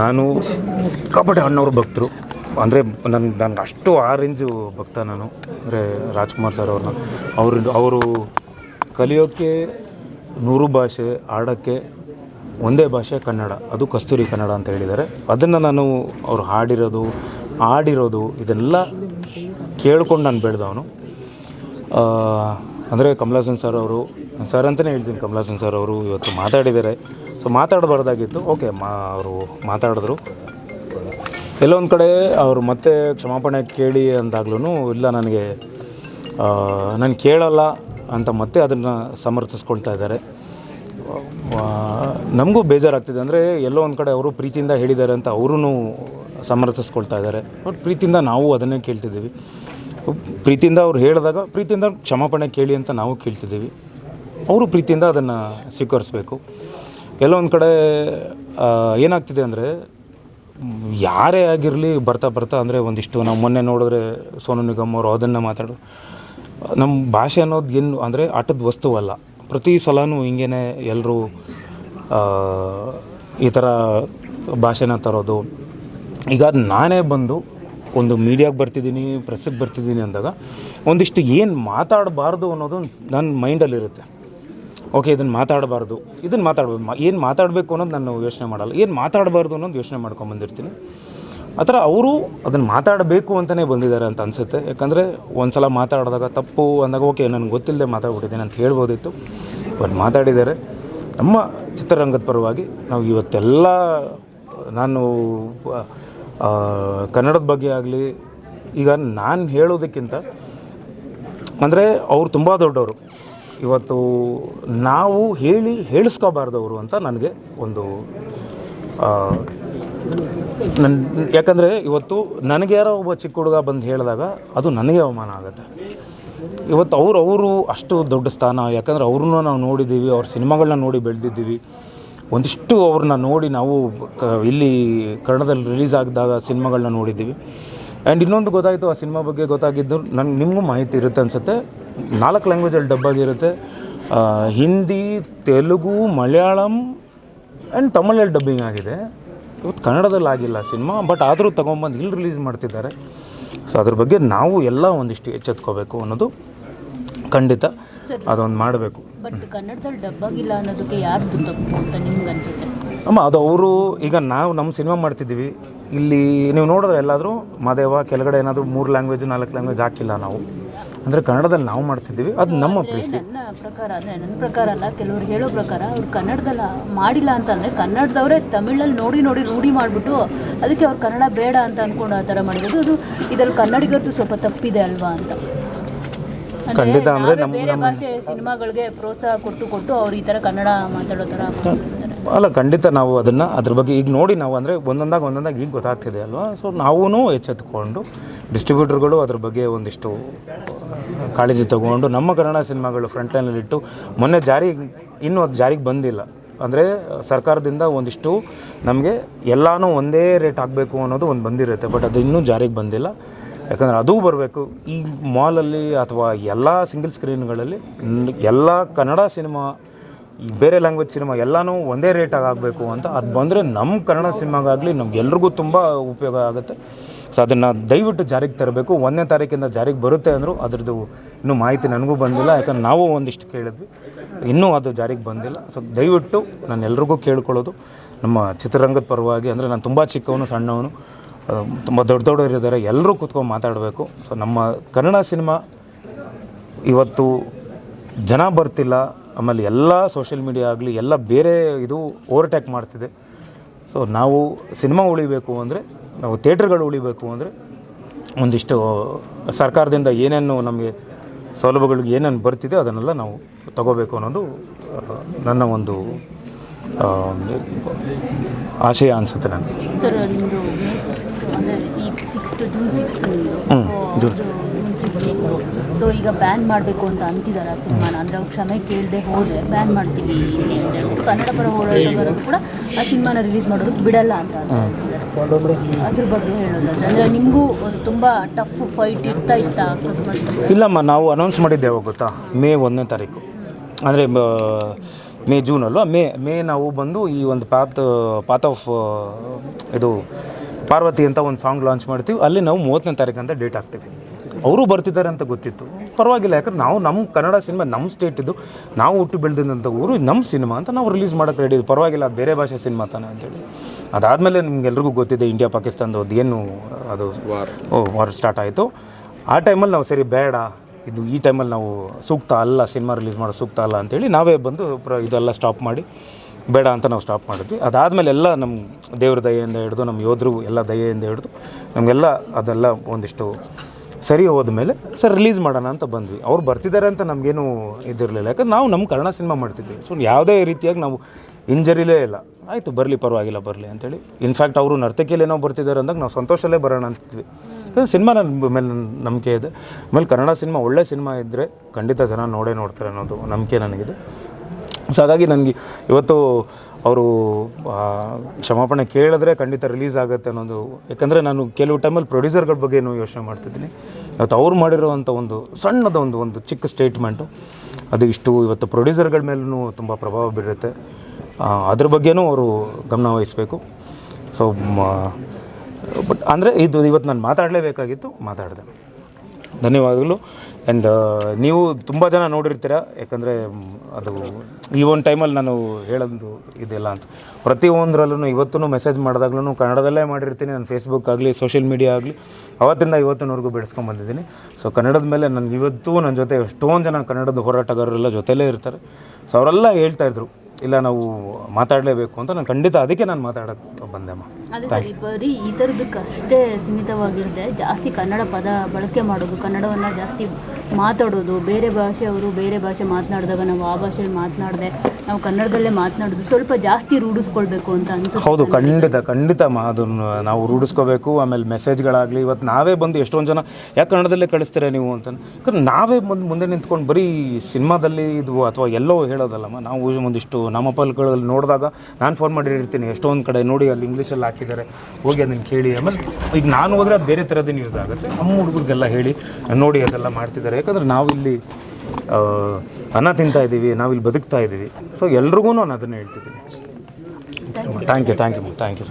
ನಾನು ಸಿಕ್ಕಾಪಟ್ಟೆ ಅಣ್ಣವ್ರ ಭಕ್ತರು. ಅಂದರೆ ನನ್ನ ನನ್ನ ಅಷ್ಟು ಆ ರೇಂಜು ಭಕ್ತ ನಾನು. ಅಂದರೆ ರಾಜ್ಕುಮಾರ್ ಸರ್ ಅವ್ರನ್ನ. ಅವ್ರ ಅವರು ಕಲಿಯೋಕ್ಕೆ ನೂರು ಭಾಷೆ ಆಡೋಕ್ಕೆ ಒಂದೇ ಭಾಷೆ ಕನ್ನಡ. ಅದು ಕಸ್ತೂರಿ ಕನ್ನಡ ಅಂತ ಹೇಳಿದ್ದಾರೆ. ಅದನ್ನು ನಾನು ಅವ್ರು ಹಾಡಿರೋದು, ಆಡಿರೋದು ಇದೆಲ್ಲ ಕೇಳ್ಕೊಂಡು ನಾನು ಬೆಳೆದವನು ಅಂದರೆ ಕಮಲಾಸನ್ ಸರ್ ಅವರು ಸರ್ ಅಂತಲೇ ಹೇಳ್ತೀನಿ ಕಮಲಾಸನ್ ಸರ್ ಅವರು ಇವತ್ತು ಮಾತಾಡಿದ್ದಾರೆ. ಸೊ ಮಾತಾಡಬಾರ್ದಾಗಿತ್ತು ಓಕೆ ಮಾ, ಅವರು ಮಾತಾಡಿದ್ರು. ಎಲ್ಲೋ ಒಂದು ಕಡೆ ಅವರು ಮತ್ತೆ ಕ್ಷಮಾಪಣೆ ಕೇಳಿ ಅಂದಾಗ್ಲೂ ಇಲ್ಲ ನನಗೆ ನಾನು ಕೇಳಲ್ಲ ಅಂತ ಮತ್ತೆ ಅದನ್ನು ಸಮರ್ಥಿಸ್ಕೊಳ್ತಾ ಇದ್ದಾರೆ. ನಮಗೂ ಬೇಜಾರಾಗ್ತಿದೆ. ಅಂದರೆ ಎಲ್ಲೋ ಒಂದು ಕಡೆ ಅವರು ಪ್ರೀತಿಯಿಂದ ಹೇಳಿದ್ದಾರೆ ಅಂತ ಅವರೂ ಸಮರ್ಥಿಸ್ಕೊಳ್ತಾ ಇದ್ದಾರೆ. ಬಟ್ ಪ್ರೀತಿಯಿಂದ ನಾವು ಅದನ್ನೇ ಕೇಳ್ತಿದ್ದೀವಿ. ಪ್ರೀತಿಯಿಂದ ಅವ್ರು ಹೇಳಿದಾಗ ಪ್ರೀತಿಯಿಂದ ಕ್ಷಮಾಪಣೆ ಕೇಳಿ ಅಂತ ನಾವು ಕೇಳ್ತಿದ್ದೀವಿ. ಅವರು ಪ್ರೀತಿಯಿಂದ ಅದನ್ನು ಸ್ವೀಕರಿಸಬೇಕು. ಎಲ್ಲೋ ಒಂದು ಕಡೆ ಏನಾಗ್ತಿದೆ ಅಂದರೆ, ಯಾರೇ ಆಗಿರಲಿ ಬರ್ತಾ ಬರ್ತಾ ಅಂದರೆ ಒಂದಿಷ್ಟು ನಾವು ಮೊನ್ನೆ ನೋಡಿದ್ರೆ ಸೋನು ನಿಗಮ್ ಅವರು ಅದನ್ನು ಮಾತಾಡು ನಮ್ಮ ಭಾಷೆ ಅನ್ನೋದು ಏನು ಅಂದರೆ ಆಟದ ವಸ್ತುವಲ್ಲ ಪ್ರತಿ ಸಲನೂ ಹಿಂಗೇ ಎಲ್ಲರೂ ಈ ಥರ ಭಾಷೆನ ತರೋದು. ಈಗ ನಾನೇ ಬಂದು ಒಂದು ಮೀಡಿಯಾಗೆ ಬರ್ತಿದ್ದೀನಿ, ಪ್ರೆಸ್ಸಿಗೆ ಬರ್ತಿದ್ದೀನಿ ಅಂದಾಗ ಒಂದಿಷ್ಟು ಏನು ಮಾತಾಡಬಾರ್ದು ಅನ್ನೋದು ನನ್ನ ಮೈಂಡಲ್ಲಿರುತ್ತೆ. ಓಕೆ ಇದನ್ನು ಮಾತಾಡಬಾರ್ದು. ಇದನ್ನು ಮಾತಾಡ್ಬೋದು ಏನು ಮಾತಾಡಬೇಕು ಅನ್ನೋದು ನಾನು ಯೋಚನೆ ಮಾಡಲ್ಲ. ಏನು ಮಾತಾಡಬಾರ್ದು ಅನ್ನೋದು ಯೋಚನೆ ಮಾಡ್ಕೊಂಬಂದಿರ್ತೀನಿ ಆ ಥರ ಅವರು ಅದನ್ನು ಮಾತಾಡಬೇಕು ಅಂತಲೇ ಬಂದಿದ್ದಾರೆ ಅಂತ ಅನಿಸುತ್ತೆ. ಯಾಕಂದರೆ ಒಂದು ಸಲ ಮಾತಾಡಿದಾಗ ತಪ್ಪು ಅಂದಾಗ, ಓಕೆ, ನನಗೆ ಗೊತ್ತಿಲ್ಲದೆ ಮಾತಾಡ್ಬಿಟ್ಟಿದ್ದೀನಿ ಅಂತ ಹೇಳ್ಬೋದಿತ್ತು. ಬಟ್ ಮಾತಾಡಿದ್ದಾರೆ. ನಮ್ಮ ಚಿತ್ರರಂಗದ ಪರವಾಗಿ ನಾವು ಇವತ್ತೆಲ್ಲ, ನಾನು ಕನ್ನಡದ ಬಗ್ಗೆ ಆಗಲಿ, ಈಗ ನಾನು ಹೇಳೋದಕ್ಕಿಂತ, ಅಂದರೆ ಅವರು ತುಂಬ ದೊಡ್ಡವರು. ಇವತ್ತು ನಾವು ಹೇಳಿ ಹೇಳಿಸ್ಕೋಬಾರ್ದವರು ಅಂತ ನನಗೆ ಒಂದು ನನ್ನ ಯಾಕಂದರೆ ಇವತ್ತು ನನಗೆ ಯಾರೋ ಒಬ್ಬ ಚಿಕ್ಕ ಹುಡುಗ ಬಂದು ಹೇಳಿದಾಗ ಅದು ನನಗೆ ಅವಮಾನ ಆಗುತ್ತೆ. ಇವತ್ತು ಅವರು ಅವರು ಅಷ್ಟು ದೊಡ್ಡ ಸ್ಥಾನ, ಯಾಕಂದರೆ ಅವ್ರನ್ನೂ ನಾವು ನೋಡಿದ್ದೀವಿ, ಅವ್ರ ಸಿನಿಮಾಗಳನ್ನ ನೋಡಿ ಬೆಳೆದಿದ್ದೀವಿ. ಒಂದಿಷ್ಟು ಅವ್ರನ್ನ ನೋಡಿ ನಾವು ಇಲ್ಲಿ ಕನ್ನಡದಲ್ಲಿ ರಿಲೀಸ್ ಆಗಿದಾಗ ಸಿನಿಮಾಗಳನ್ನ ನೋಡಿದ್ದೀವಿ. ಆ್ಯಂಡ್ ಇನ್ನೊಂದು ಗೊತ್ತಾಯಿತು, ಆ ಸಿನಿಮಾ ಬಗ್ಗೆ ಗೊತ್ತಾಗಿದ್ದು ನನಗೆ ನಿಮಗೂ ಮಾಹಿತಿ ಇರುತ್ತೆ ಅನಿಸುತ್ತೆ. ನಾಲ್ಕು ಲ್ಯಾಂಗ್ವೇಜಲ್ಲಿ ಡಬ್ ಆಗಿರುತ್ತೆ. ಹಿಂದಿ ತೆಲುಗು ಮಲಯಾಳಂ ಆ್ಯಂಡ್ ತಮಿಳಲ್ಲಿ ಡಬ್ಬಿಂಗ್ ಆಗಿದೆ. ಇವತ್ತು ಕನ್ನಡದಲ್ಲಿ ಆಗಿಲ್ಲ ಸಿನಿಮಾ ಬಟ್ ಆದರೂ ತೊಗೊಂಬಂದು ಇಲ್ಲಿ ರಿಲೀಸ್ ಮಾಡ್ತಿದ್ದಾರೆ. ಸೊ ಅದ್ರ ಬಗ್ಗೆ ನಾವು ಎಲ್ಲ ಒಂದಿಷ್ಟು ಎಚ್ಚೆತ್ಕೋಬೇಕು ಅನ್ನೋದು ಖಂಡಿತ ಅದೊಂದು ಮಾಡಬೇಕು. ಅಮ್ಮ ಅದು ಅವರು ಈಗ ನಾವು ನಮ್ಮ ಸಿನಿಮಾ ಮಾಡ್ತಿದ್ದೀವಿ. ಇಲ್ಲಿ ನೀವು ನೋಡಿದ್ರೆ ಎಲ್ಲಾದರೂ ಮಾದೇವ ಕೆಳಗಡೆ ಏನಾದರೂ ಮೂರು ಲ್ಯಾಂಗ್ವೇಜ್ ನಾಲ್ಕು ಲ್ಯಾಂಗ್ವೇಜ್ ಹಾಕಿಲ್ಲ ನಾವು. ಅಂದರೆ ಕನ್ನಡದಲ್ಲಿ ನಾವು ಮಾಡ್ತಿದ್ದೀವಿ ಅದು ನಮ್ಮ ಪ್ರೀತಿ. ನನ್ನ ಪ್ರಕಾರ ಅಂದರೆ ನನ್ನ ಪ್ರಕಾರ ಅಲ್ಲ ಕೆಲವ್ರು ಹೇಳೋ ಪ್ರಕಾರ ಅವ್ರು ಕನ್ನಡದಲ್ಲಿ ಮಾಡಿಲ್ಲ ಅಂತಂದರೆ ಕನ್ನಡದವರೇ ತಮಿಳಲ್ಲಿ ನೋಡಿ ನೋಡಿ ರೂಢಿ ಮಾಡಿಬಿಟ್ಟು ಅದಕ್ಕೆ ಅವ್ರು ಕನ್ನಡ ಬೇಡ ಅಂತ ಅಂದ್ಕೊಂಡು ಆ ಥರ ಮಾಡಿರೋದು. ಅದು ಇದರಲ್ಲಿ ಕನ್ನಡಿಗರದ್ದು ಸ್ವಲ್ಪ ತಪ್ಪಿದೆ ಅಲ್ವಾ ಅಂತ. ಅಂದ್ರೆ ಖಂಡಿತ ಅಂದರೆ ಬೇರೆ ಭಾಷೆ ಸಿನಿಮಾಗಳಿಗೆ ಪ್ರೋತ್ಸಾಹ ಕೊಟ್ಟು ಕೊಟ್ಟು ಅವ್ರು ಈ ಥರ ಕನ್ನಡ ಮಾತಾಡೋ ಥರ. ಅಲ್ಲ, ಖಂಡಿತ ನಾವು ಅದನ್ನು ಅದ್ರ ಬಗ್ಗೆ ಈಗ ನೋಡಿ ನಾವು ಅಂದರೆ ಒಂದೊಂದಾಗ ಒಂದೊಂದಾಗ ಈಗ ಗೊತ್ತಾಗ್ತಿದೆ ಅಲ್ವಾ? ಸೊ ನಾವೂ ಎಚ್ಚೆತ್ಕೊಂಡು ಡಿಸ್ಟ್ರಿಬ್ಯೂಟರ್ಗಳು ಅದ್ರ ಬಗ್ಗೆ ಒಂದಿಷ್ಟು ಕಾಳಜಿ ತಗೊಂಡು ನಮ್ಮ ಕನ್ನಡ ಸಿನಿಮಾಗಳು ಫ್ರಂಟ್ ಲೈನಲ್ಲಿಟ್ಟು ಮೊನ್ನೆ ಜಾರಿಗೆ ಇನ್ನೂ ಅದು ಜಾರಿಗೆ ಬಂದಿಲ್ಲ. ಅಂದರೆ ಸರ್ಕಾರದಿಂದ ಒಂದಿಷ್ಟು ನಮಗೆ ಎಲ್ಲನೂ ಒಂದೇ ರೇಟ್ ಆಗಬೇಕು ಅನ್ನೋದು ಒಂದು ಬಂದಿರುತ್ತೆ ಬಟ್ ಅದು ಇನ್ನೂ ಜಾರಿಗೆ ಬಂದಿಲ್ಲ. ಯಾಕಂದರೆ ಅದೂ ಬರಬೇಕು. ಈ ಮಾಲಲ್ಲಿ ಅಥವಾ ಎಲ್ಲ ಸಿಂಗಲ್ ಸ್ಕ್ರೀನ್ಗಳಲ್ಲಿ ಎಲ್ಲ ಕನ್ನಡ ಸಿನಿಮಾ ಈ ಬೇರೆ ಲ್ಯಾಂಗ್ವೇಜ್ ಸಿನಿಮಾ ಎಲ್ಲನೂ ಒಂದೇ ರೇಟಾಗಿ ಆಗಬೇಕು ಅಂತ ಅದು ಬಂದರೆ ನಮ್ಮ ಕನ್ನಡ ಸಿನಿಮಾಗಾಗಲಿ ನಮಗೆಲ್ರಿಗೂ ತುಂಬ ಉಪಯೋಗ ಆಗುತ್ತೆ. ಸೊ ಅದನ್ನು ದಯವಿಟ್ಟು ಜಾರಿಗೆ ತರಬೇಕು. ಒಂದನೇ ತಾರೀಕಿಂದ ಜಾರಿಗೆ ಬರುತ್ತೆ ಅಂದರೂ ಅದರದ್ದು ಇನ್ನೂ ಮಾಹಿತಿ ನನಗೂ ಬಂದಿಲ್ಲ, ಯಾಕಂದ್ರೆ ನಾವು ಒಂದಿಷ್ಟು ಕೇಳಿದ್ವಿ. ಇನ್ನೂ ಅದು ಜಾರಿಗೆ ಬಂದಿಲ್ಲ. ಸೊ ದಯವಿಟ್ಟು ನಾನು ಎಲ್ರಿಗೂ ಕೇಳ್ಕೊಳ್ಳೋದು. ನಮ್ಮ ಚಿತ್ರರಂಗದ ಪರವಾಗಿ ಅಂದರೆ ನಾನು ತುಂಬ ಚಿಕ್ಕವನು, ಸಣ್ಣವನು ತುಂಬ ದೊಡ್ಡ ದೊಡ್ಡವರು ಇದ್ದಾರೆ ಎಲ್ಲರೂ ಕೂತ್ಕೊಂಡು ಮಾತಾಡಬೇಕು. ಸೊ ನಮ್ಮ ಕನ್ನಡ ಸಿನಿಮಾ ಇವತ್ತು ಜನ ಬರ್ತಿಲ್ಲ. ಆಮೇಲೆ ಎಲ್ಲ ಸೋಷಿಯಲ್ ಮೀಡಿಯಾ ಆಗಲಿ, ಎಲ್ಲ ಬೇರೆ ಇದು ಓವರ್ಟ್ಯಾಕ್ ಮಾಡ್ತಿದೆ. ಸೊ ನಾವು ಸಿನಿಮಾ ಉಳಿಬೇಕು ಅಂದರೆ, ನಾವು ಥಿಯೇಟ್ರ್ಗಳು ಉಳಿಬೇಕು ಅಂದರೆ, ಒಂದಿಷ್ಟು, ಸರ್ಕಾರದಿಂದ ಏನೇನು ನಮಗೆ ಸೌಲಭ್ಯಗಳಿಗೆ ಏನೇನು ಬರ್ತಿದೆ ಅದನ್ನೆಲ್ಲ ನಾವು ತಗೋಬೇಕು ಅನ್ನೋದು ನನ್ನ ಒಂದು ಆಶಯ ಅನ್ಸುತ್ತೆ ನನಗೆ. ಸರ್ ನಿಮ್ಮದು ಮೇ ಸಿಕ್ಸ್ತ್ ಅಂದರೆ ಈ ಸಿಕ್ಸ್ತು ಜೂನ್ ಸಿಕ್ಸ್ತು ನಿಮ್ಮದು ಹ್ಮ್, ಜೂನ್ ಜೂನ್ ಸೊ ಈಗ ಬ್ಯಾನ್ ಮಾಡಬೇಕು ಅಂತ ಅಂತಿದ್ದಾರೆ ಆ ಸಿನಿಮಾನ ಅಂದರೆ ಅವ್ರು ಕ್ಷಮೆ ಕೇಳದೆ ಹೋದರೆ ಬ್ಯಾನ್ ಮಾಡ್ತೀವಿ ಅಂತ ಕನ್ನಡ ಪರ ಹೋರಾಟಗಾರರು ಕೂಡ ಆ ಸಿನಿಮಾನ ರಿಲೀಸ್ ಮಾಡೋದು ಬಿಡಲ್ಲ ಅಂತ ಅಂತಿದ್ದಾರೆ ಅದ್ರ ಬಗ್ಗೆ ಹೇಳೋದಾದ್ರೆ ಅಂದರೆ ನಿಮಗೂ ತುಂಬ ಟಫ್ ಫೈಟ್ ಇರ್ತಾ ಇತ್ತ ಅಕಸ್ಮಾತ್ ಇಲ್ಲಮ್ಮ ನಾವು ಅನೌನ್ಸ್ ಮಾಡಿದ್ದೇವೆ ಗೊತ್ತಾ? ಮೇ ಒಂದನೇ ತಾರೀಕು. ಅಂದರೆ ಮೇ ಜೂನ್ ಅಲ್ವಾ? ಮೇ ಮೇ ನಾವು ಬಂದು ಈ ಒಂದು ಪಾತ್ ಪಾತ್ ಆಫ್ ಇದು ಪಾರ್ವತಿ ಅಂತ ಒಂದು ಸಾಂಗ್ ಲಾಂಚ್ ಮಾಡ್ತೀವಿ. ಅಲ್ಲಿ ನಾವು ಮೂವತ್ತನೇ ತಾರೀಕು ಅಂತ ಡೇಟ್ ಹಾಕ್ತೀವಿ. ಅವರು ಬರ್ತಿದ್ದಾರೆ ಅಂತ ಗೊತ್ತಿತ್ತು. ಪರವಾಗಿಲ್ಲ ಯಾಕಂದ್ರೆ ನಾವು ನಮ್ಮ ಕನ್ನಡ ಸಿನಿಮಾ ನಮ್ಮ ಸ್ಟೇಟಿದ್ದು ನಾವು ಹುಟ್ಟು ಬೆಳೆದಿದ್ದಂಥ ಊರು ನಮ್ಮ ಸಿನಿಮಾ ಅಂತ ನಾವು ರಿಲೀಸ್ ಮಾಡೋಕೆ ರೆಡಿ ಪರವಾಗಿಲ್ಲ ಬೇರೆ ಭಾಷೆ ಸಿನಿಮಾ ತಾನೆ ಅಂತೇಳಿ. ಅದಾದಮೇಲೆ ನಿಮ್ಗೆಲ್ರಿಗೂ ಗೊತ್ತಿದೆ ಇಂಡಿಯಾ ಪಾಕಿಸ್ತಾನದ ಏನು ಅದು ಓ ವಾರ್ ಸ್ಟಾರ್ಟ್ ಆಯಿತು. ಆ ಟೈಮಲ್ಲಿ ನಾವು ಸರಿ ಬೇಡ ಇದು ಈ ಟೈಮಲ್ಲಿ ನಾವು ಸೂಕ್ತ ಅಲ್ಲ, ಸಿನಿಮಾ ರಿಲೀಸ್ ಮಾಡೋ ಸೂಕ್ತ ಅಲ್ಲ ಅಂತೇಳಿ ನಾವೇ ಬಂದು ಪ್ರ ಇದೆಲ್ಲ ಸ್ಟಾಪ್ ಮಾಡಿ, ಬೇಡ ಅಂತ ನಾವು ಸ್ಟಾಪ್ ಮಾಡಿದ್ವಿ. ಅದಾದಮೇಲೆ ಎಲ್ಲ ನಮ್ಮ ದೇವ್ರ ದಯೆಯಿಂದ ಹಿಡಿದು ನಮ್ಮ ಯೋಧರು ಎಲ್ಲ ದಯೆಯಿಂದ ಹಿಡಿದು, ನಮಗೆಲ್ಲ ಅದೆಲ್ಲ ಒಂದಿಷ್ಟು ಸರಿ ಹೋದ್ಮೇಲೆ ಸರ್ ರಿಲೀಸ್ ಮಾಡೋಣ ಅಂತ ಬಂದ್ವಿ. ಅವ್ರು ಬರ್ತಿದ್ದಾರೆ ಅಂತ ನಮಗೇನು ಇದಿರಲಿಲ್ಲ. ಯಾಕಂದ್ರೆ ನಾವು ನಮ್ಮ ಕನ್ನಡ ಸಿನಿಮಾ ಮಾಡ್ತಿದ್ವಿ. ಸೊ ಯಾವುದೇ ರೀತಿಯಾಗಿ ನಾವು ಇಂಜರಿಲೇ ಇಲ್ಲ. ಆಯಿತು, ಬರಲಿ, ಪರವಾಗಿಲ್ಲ, ಬರಲಿ ಅಂತೇಳಿ. ಇನ್ಫ್ಯಾಕ್ಟ್ ಅವರು ನರ್ತಕಿಯಲ್ಲಿ ಏನೋ ಬರ್ತಿದ್ದಾರೆ ಅಂದಾಗ ನಾವು ಸಂತೋಷಲ್ಲೇ ಬರೋಣ ಅಂತಿದ್ವಿ. ಸಿನಿಮಾ ನನ್ನ ಮೇಲೆ ನಂಬಿಕೆ ಇದೆ. ಆಮೇಲೆ ಕನ್ನಡ ಸಿನಿಮಾ ಒಳ್ಳೆ ಸಿನಿಮಾ ಇದ್ದರೆ ಖಂಡಿತ ಜನ ನೋಡೇ ನೋಡ್ತಾರೆ ಅನ್ನೋದು ನಂಬಿಕೆ ನನಗಿದೆ. ಸೊ ಹಾಗಾಗಿ ನನಗೆ ಇವತ್ತು ಅವರು ಕ್ಷಮಾಪಣೆ ಕೇಳಿದ್ರೆ ಖಂಡಿತ ರಿಲೀಸ್ ಆಗುತ್ತೆ ಅನ್ನೋದು. ಯಾಕಂದರೆ ನಾನು ಕೆಲವು ಟೈಮಲ್ಲಿ ಪ್ರೊಡ್ಯೂಸರ್ಗಳ ಬಗ್ಗೆನೂ ಯೋಚನೆ ಮಾಡ್ತಿದ್ದೀನಿ. ಇವತ್ತು ಅವ್ರು ಮಾಡಿರುವಂಥ ಒಂದು ಸಣ್ಣದ ಒಂದು ಒಂದು ಚಿಕ್ಕ ಸ್ಟೇಟ್ಮೆಂಟು ಅದು ಇಷ್ಟು ಇವತ್ತು ಪ್ರೊಡ್ಯೂಸರ್ಗಳ ಮೇಲೂ ತುಂಬ ಪ್ರಭಾವ ಬೀರುತ್ತೆ. ಅದ್ರ ಬಗ್ಗೆನೂ ಅವರು ಗಮನ ವಹಿಸಬೇಕು. ಸೊ ಬಟ್ ಅಂದರೆ ಇದು, ಇವತ್ತು ನಾನು ಮಾತಾಡಲೇಬೇಕಾಗಿತ್ತು, ಮಾತಾಡಿದೆ. ಧನ್ಯವಾದಗಳು. ಆ್ಯಂಡ್ ನೀವು ತುಂಬ ಜನ ನೋಡಿರ್ತೀರ? ಯಾಕಂದರೆ ಅದು ಈ ಒಂದು ಟೈಮಲ್ಲಿ ನಾನು ಹೇಳೋದು ಇದೆಲ್ಲ ಅಂತ. ಪ್ರತಿಯೊಂದರಲ್ಲೂ ಇವತ್ತೂ ಮೆಸೇಜ್ ಮಾಡಿದಾಗ್ಲೂ ಕನ್ನಡದಲ್ಲೇ ಮಾಡಿರ್ತೀನಿ. ನಾನು ಫೇಸ್ಬುಕ್ ಆಗಲಿ ಸೋಷಿಯಲ್ ಮೀಡಿಯಾ ಆಗಲಿ, ಅವತ್ತಿಂದ ಇವತ್ತಿನವರೆಗೂ ಬೆಳೆಸ್ಕೊಂಬಂದಿದ್ದೀನಿ ಸೊ ಕನ್ನಡದ ಮೇಲೆ ನನ್ನ ಇವತ್ತೂ ನನ್ನ ಜೊತೆ ಎಷ್ಟೊಂದು ಜನ ಕನ್ನಡದ ಹೋರಾಟಗಾರರೆಲ್ಲ ಜೊತೆಲೇ ಇರ್ತಾರೆ. ಸೊ ಅವರೆಲ್ಲ ಹೇಳ್ತಾಯಿದ್ರು ಇಲ್ಲ ನಾವು ಮಾತಾಡಲೇಬೇಕು ಅಂತ ನಾನು ಖಂಡಿತ ಅದಕ್ಕೆ ನಾನು ಮಾತಾಡೋಕ್ಕೆ ಬಂದೆಮ್ಮ ಅದೇ ಸರ್ ಈ ಬರೀ ಈ ಥರದಕ್ಕಷ್ಟೇ ಸೀಮಿತವಾಗಿರದೆ ಜಾಸ್ತಿ ಕನ್ನಡ ಪದ ಬಳಕೆ ಮಾಡೋದು ಕನ್ನಡವನ್ನು ಜಾಸ್ತಿ ಮಾತಾಡೋದು, ಬೇರೆ ಭಾಷೆಯವರು ಬೇರೆ ಭಾಷೆ ಮಾತನಾಡಿದಾಗ ನಾವು ಆ ಭಾಷೆಯಲ್ಲಿ ಮಾತನಾಡದೆ ನಾವು ಕನ್ನಡದಲ್ಲೇ ಮಾತನಾಡೋದು ಸ್ವಲ್ಪ ಜಾಸ್ತಿ ರೂಢಿಸ್ಕೊಳ್ಬೇಕು ಅಂತ ಅನ್ಸುತ್ತೆ. ಹೌದು, ಖಂಡಿತ ಖಂಡಿತ ಅದನ್ನು ನಾವು ರೂಢಿಸ್ಕೋಬೇಕು, ಆಮೇಲೆ ಮೆಸೇಜ್ಗಳಾಗಲಿ ಇವತ್ತು ನಾವೇ ಬಂದು ಎಷ್ಟೊಂದು ಜನ ಯಾಕೆ ಕನ್ನಡದಲ್ಲೇ ಕಳಿಸ್ತೀರ ನೀವು ಅಂತ. ನಾವೇ ಮುಂದೆ ಮುಂದೆ ನಿಂತ್ಕೊಂಡು ಬರೀ ಸಿನಿಮಾದಲ್ಲಿ ಇದು ಅಥವಾ ಎಲ್ಲೋ ಹೇಳೋದಲ್ಲಮ್ಮ ನಾವು ಒಂದಿಷ್ಟು ನಾಮಫಲಗಳಲ್ಲಿ ನೋಡಿದಾಗ ನಾನು ಫೋನ್ ಮಾಡಿರ್ತೀನಿ ಎಷ್ಟೊಂದು ಕಡೆ ನೋಡಿ ಅಲ್ಲಿ ಇಂಗ್ಲೀಷಲ್ಲಿ ಹಾಕಿದ್ದಾರೆ, ಹೋಗಿ ಅದನ್ನು ಕೇಳಿ, ಆಮೇಲೆ ಈಗ ನಾನು ಹೋದರೆ ಅದು ಬೇರೆ ಥರದ್ದು ನ್ಯೂಸ್ ಆಗುತ್ತೆ? ನಮ್ಮ ಹುಡುಗರಿಗೆಲ್ಲ ಹೇಳಿ, ನೋಡಿ ಅದೆಲ್ಲ ಮಾಡ್ತಿದ್ದಾರೆ. ಯಾಕಂದ್ರೆ ನಾವು ಇಲ್ಲಿ ಅನ್ನ ತಿಂತಾ ಇದ್ದೀವಿ ನಾವಿಲ್ಲಿ ಬದುಕ್ತಾ ಇದ್ದೀವಿ. ಸೊ ಎಲ್ರಿಗೂ ನಾನು ಅದನ್ನು ಹೇಳ್ತಿದ್ದೀನಿ. Thank you thank you thank you